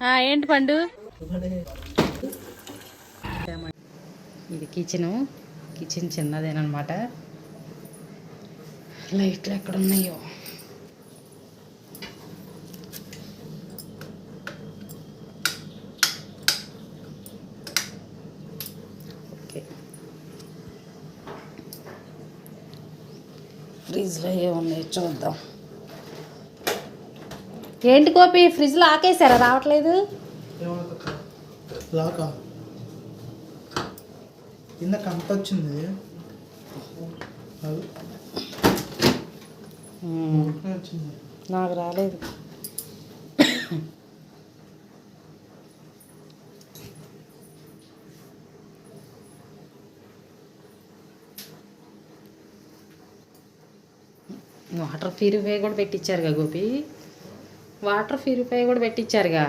ఏంటి పండు? ఇది కిచెను కిచెన్ చిన్నదేనమాట. లైట్లు ఎక్కడ ఉన్నాయో ఓకే ఫ్రిడ్జ్లో ఏమున్నాయో చూద్దాం. ఏంటి కోపి ఫ్రిడ్జ్లో ఆకేసారా రావట్లేదు. లాకా. ఒకటే వచ్చింది. నాకు రాలేదు. వాటర్ ప్యూరిఫై కూడా పెట్టించారుగా గోపి? వాటర్ ప్యూరిఫై కూడా పెట్టించారుగా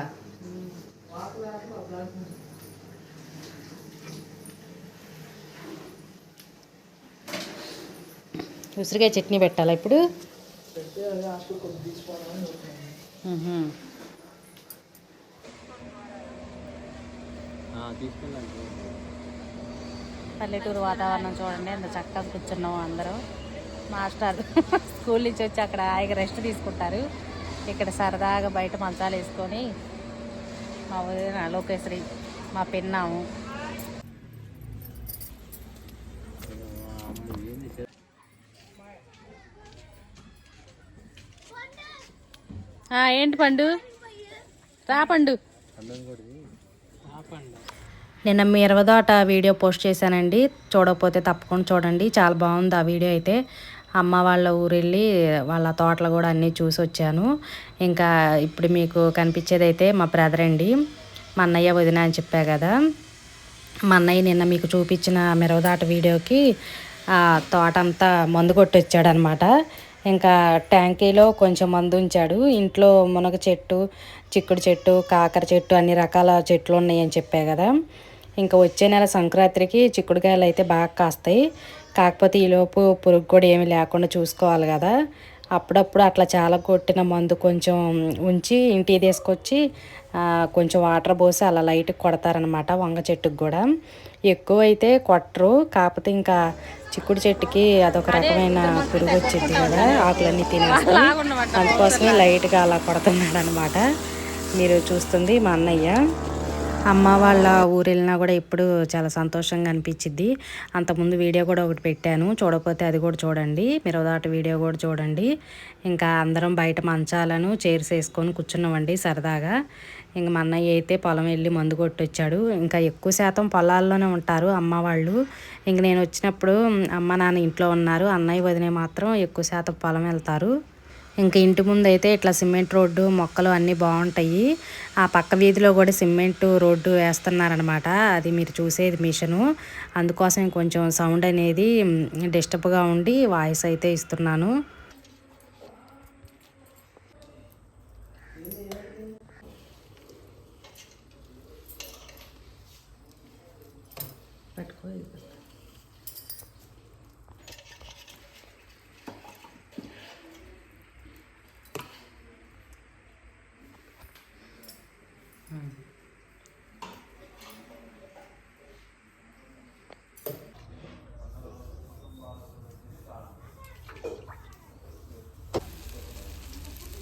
ఉసిరికాయ చట్నీ పెట్టాలా ఇప్పుడు. పల్లెటూరు వాతావరణం చూడండి ఎంత చక్కగా కూర్చున్నాం అందరూ. మాస్టర్ స్కూల్ నుంచి వచ్చి అక్కడ హాయిగా రెస్ట్ తీసుకుంటారు. ఇక్కడ సరదాగా బయట మంచాలు వేసుకొని మా వదిన లోకేశ్వరి మా పిన్నాము. ఏంటి పండు? రా పండు. నిన్న మీ ఇరవదాట వీడియో పోస్ట్ చేశానండి. చూడకపోతే తప్పకుండా చూడండి. చాలా బాగుంది ఆ వీడియో అయితే. అమ్మ వాళ్ళ ఊరెళ్ళి వాళ్ళ తోటలు కూడా అన్నీ చూసి వచ్చాను. ఇంకా ఇప్పుడు మీకు కనిపించేదైతే మా బ్రదర్ అండి. మా అన్నయ్య వదిన అని చెప్పా కదా. మా అన్నయ్య నిన్న మీకు చూపించిన మిరవదాట వీడియోకి ఆ తోట అంతా మందు కొట్టొచ్చాడు అనమాట ఇంకా ట్యాంకీలో కొంచెం మందు ఉంచాడు. ఇంట్లో మునగ చెట్టు చిక్కుడు చెట్టు కాకర చెట్టు అన్ని రకాల చెట్లు ఉన్నాయని చెప్పా కదా. ఇంకా వచ్చే నెల సంక్రాంతికి చిక్కుడుకాయలు అయితే బాగా కాస్తాయి. కాకపోతే ఈలోపు పురుగు కూడా ఏమీ లేకుండా చూసుకోవాలి కదా. అప్పుడప్పుడు అట్లా చాలా కొట్టిన మందు కొంచెం ఉంచి ఇంటికి తీసుకొచ్చి కొంచెం వాటర్ పోసి అలా లైట్గా కొడతారనమాట వంగ చెట్టుకు కూడా. ఎక్కువ అయితే కొట్టరు. కాకపోతే ఇంకా చిక్కుడు చెట్టుకి అదొక రకమైన పురుగు వచ్చింది కదా ఆకులన్నీ తినేస్తాయి. అందుకోసమే లైట్గా అలా కొడుతున్నాడు అనమాట మీరు చూస్తుంది మా అన్నయ్య. అమ్మ వాళ్ళ ఊరు వెళ్ళినా కూడా ఇప్పుడు చాలా సంతోషంగా అనిపించింది అంతకుముందు వీడియో కూడా ఒకటి పెట్టాను. చూడకపోతే అది కూడా చూడండి. మిరవదాట వీడియో కూడా చూడండి. ఇంకా అందరం బయట మంచాలను చైర్స్ వేసుకొని కూర్చున్నామండి సరదాగా. ఇంక మా అన్నయ్య అయితే పొలం వెళ్ళి మందు కొట్టొచ్చాడు. ఇంకా ఎక్కువ శాతం పొలాల్లోనే ఉంటారు అమ్మ వాళ్ళు. ఇంక నేను వచ్చినప్పుడు అమ్మ నాన్న ఇంట్లో ఉన్నారు. అన్నయ్య వదిన మాత్రం ఎక్కువ శాతం పొలం వెళ్తారు. ఇంకా ఇంటి ముందు అయితే ఇట్లా సిమెంట్ రోడ్డు మొక్కలు అన్నీ బాగుంటాయి. ఆ పక్క వీధిలో కూడా సిమెంట్ రోడ్డు వేస్తున్నారనమాట. అది మీరు చూసేది మిషను. అందుకోసం కొంచెం సౌండ్ అనేది డిస్టర్బ్గా ఉండి వాయిస్ అయితే ఇస్తున్నాను. పట్టుకో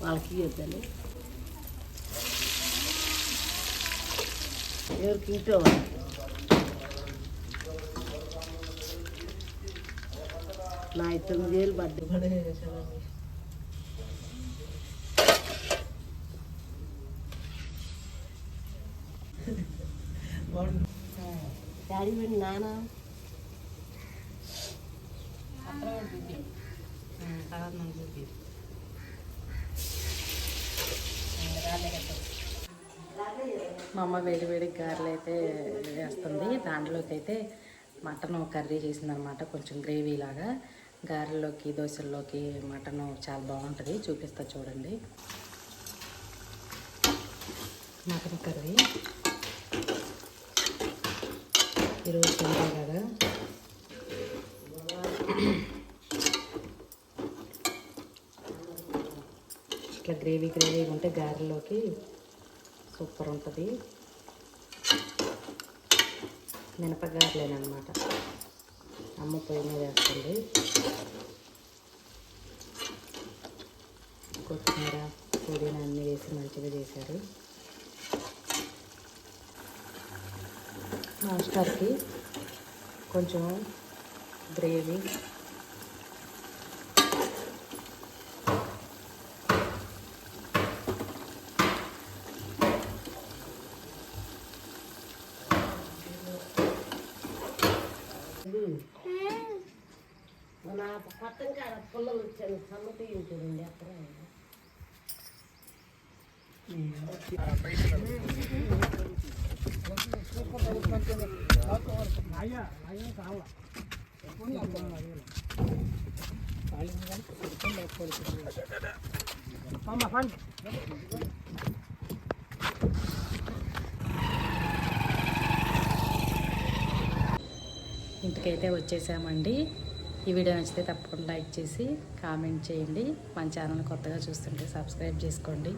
వాళ్ళకి ఇవ్వద్దని ఎవరికి ఇంట్లో నా తొమ్మిది వేలు పడ్డాయి ఇవ్వడే చేశానండి. బాగుంది. డాడీ వెళ్ళి నాన్న మా అమ్మ వేడి వేడి గారెలు అయితే వేస్తుంది. దాంట్లోకి అయితే మటన్ కర్రీ చేసిందనమాట. కొంచెం గ్రేవీ లాగా. గారెల్లోకి దోశల్లోకి మటన్ చాలా బాగుంటుంది. చూపిస్తా చూడండి. Mutton curry. ఈరోజు కదా. ఇట్లా గ్రేవీ గ్రేవీ ఉంటే గారెలోకి సూపర్ ఉంటుంది. మినపగారలేనమాట అమ్మ పొయ్యి మీద వేస్తుంది. కొత్తిమీర పుదీనా అన్నీ వేసి మంచిగా చేశారు. మాస్టర్కి కొంచెం గ్రేవీ మన పట్టం కాడ పుల్లలు వచ్చాను సమ్మతి చూడండి అక్కడ ఇంటికైతే వచ్చేసామండి. ఈ వీడియో నచ్చితే తప్పకుండా లైక్ చేసి కామెంట్ చేయండి. మన ఛానల్ కొత్తగా చూస్తుంటే సబ్స్క్రైబ్ చేసుకోండి.